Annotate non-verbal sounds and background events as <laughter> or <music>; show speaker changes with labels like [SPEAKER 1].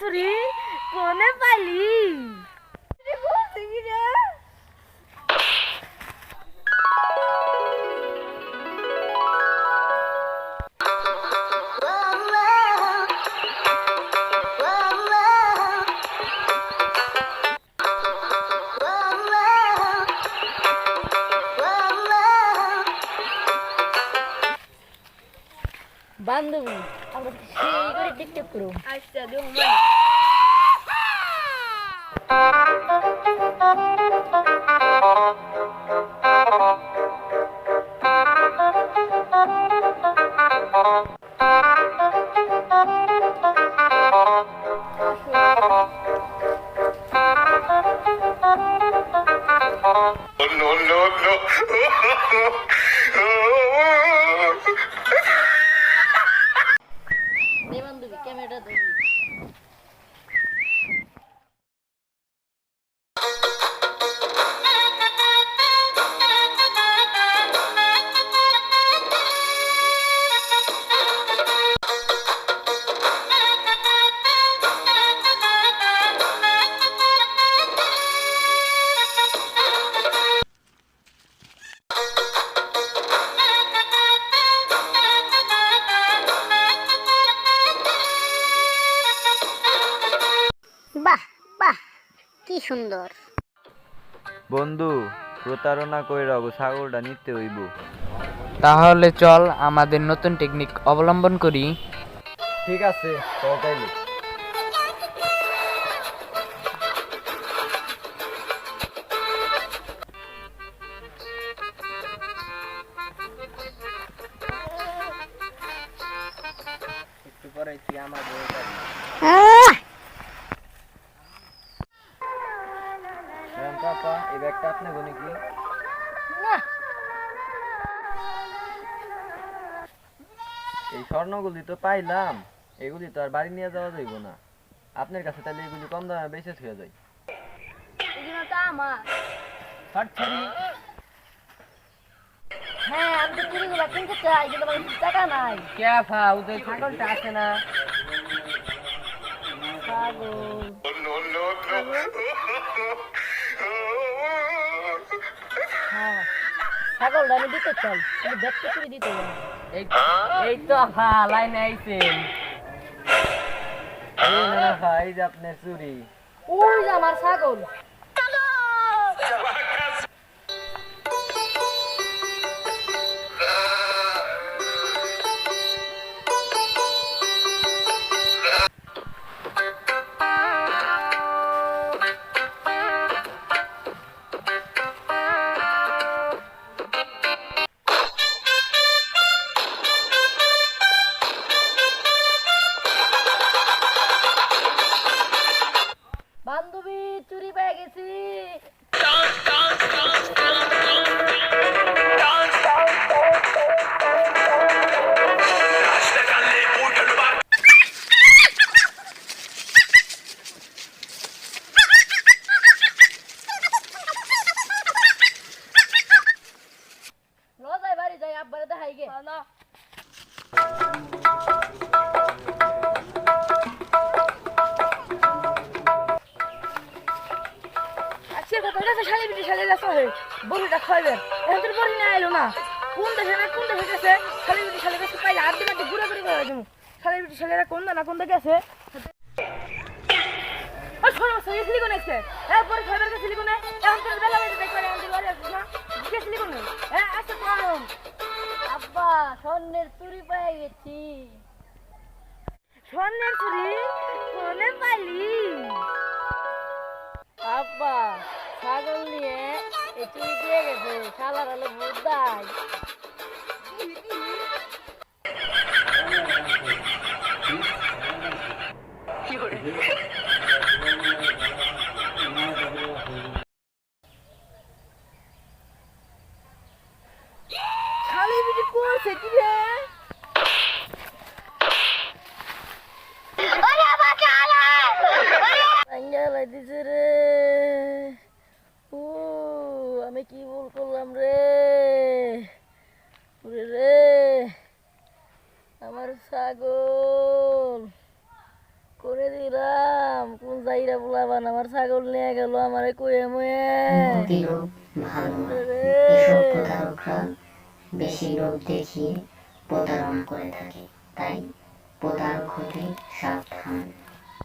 [SPEAKER 1] চুরি কোনে পালি? বান্ধবী আমরা সেই করে টিকটক করো আচ্ছা দেবো
[SPEAKER 2] no, no, no. <laughs>
[SPEAKER 3] るの。সুন্দর।
[SPEAKER 4] বন্ধু প্রতারণা কইরা গো ছাগলটা নিতে হইব।
[SPEAKER 5] তাহলে চল আমাদের নতুন টেকনিক অবলম্বন করি।
[SPEAKER 4] ঠিক আছে চল তাইলে। একটু পরে আমার ম্যাম এই ব্যাগটা আপনি গো নাকি এই স্বর্ণগুলি তো পাইলাম এগুলি তো আর বাড়ি নিয়ে যাওয়া যাইব না। আপনার কাছে তাহলে এগুলি কম দামে বেঁচে থুয়ে যায়
[SPEAKER 1] এগুলো তো আমার।
[SPEAKER 4] ছাড়ছি
[SPEAKER 1] হ্যাঁ আমি তো চুরিগুলো কিনতে চাই কিন্তু আমার টাকা নাই।
[SPEAKER 5] কে ফা ওদের ছাগলটা আছে না।
[SPEAKER 1] পাগল ছাগলটা আমি দিতে চাই, কিন্তু দেখতে করে দিতে
[SPEAKER 5] এই তো ফা লাইনে আইছেন।
[SPEAKER 4] এই না এই যে আপনার চুরি
[SPEAKER 1] ওই যে আমার ছাগল। গেছে গেছে হে বড়িটা খাইবেন এখন তোর বড়ি না এলো না কোন দেশে না কোন দেশে গেছে শালি শালি গেছে পাইলে আর ঘুরে ঘুরে করে শালি বিটি শালিরা কোন না কোন দিকে গেছে ও শোনো সই সিলিকন এসে হ্যাঁ পরে খাইবার কে সিলিকনে বেলা বেলা দেখবে এখন স্বর্ণের চুরি পেয়ে গেছি। স্বর্ণের চুরি কোনে পাইলি আব্বা, ছাগল নিয়ে এই চুরি দিয়ে গেছে, শালার হলো বুদাই শালি জ্বালাই দিছে রে। ও আমি কি ভুল করলাম রে? রে আমার ছাগল। করে দিলাম। কোন জায়গা বলাবান? আমার ছাগল নিয়ে গেল আমার কয়ে ময়ে।
[SPEAKER 6] বেশি লোক দেখিয়ে প্রতারণা করে থাকে। তাই প্রতারক হতে সাবধান।